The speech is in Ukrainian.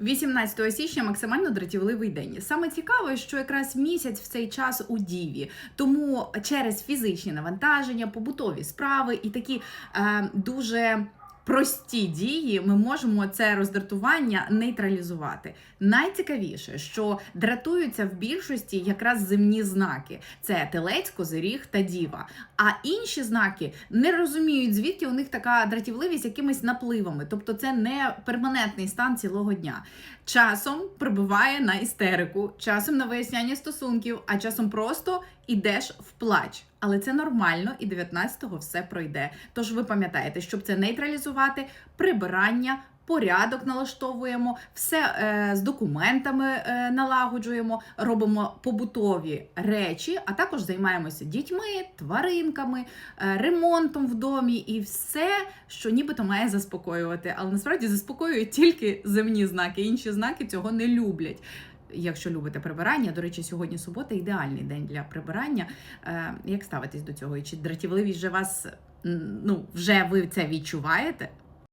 18 січня максимально дратівливий день. Саме цікаве, що якраз місяць в цей час у діві, тому через фізичні навантаження, побутові справи і такі е, дуже. Прості дії ми можемо це роздратування нейтралізувати. Найцікавіше, що дратуються в більшості якраз земні знаки: це телець, козиріг та діва. А інші знаки не розуміють, звідки у них така дратівливість якимись напливами. Тобто, це не перманентний стан цілого дня. Часом прибуває на істерику, часом на виясняння стосунків, а часом просто ідеш в плач. Але це нормально, і 19-го все пройде. Тож ви пам'ятаєте, щоб це нейтралізувати, прибирання. Порядок налаштовуємо, все е, з документами е, налагоджуємо, робимо побутові речі, а також займаємося дітьми, тваринками, е, ремонтом в домі і все, що нібито має заспокоювати. Але насправді заспокоюють тільки земні знаки. Інші знаки цього не люблять. Якщо любите прибирання, до речі, сьогодні субота ідеальний день для прибирання. Е, як ставитесь до цього? І чи дратівливість вже вас ну вже ви це відчуваєте?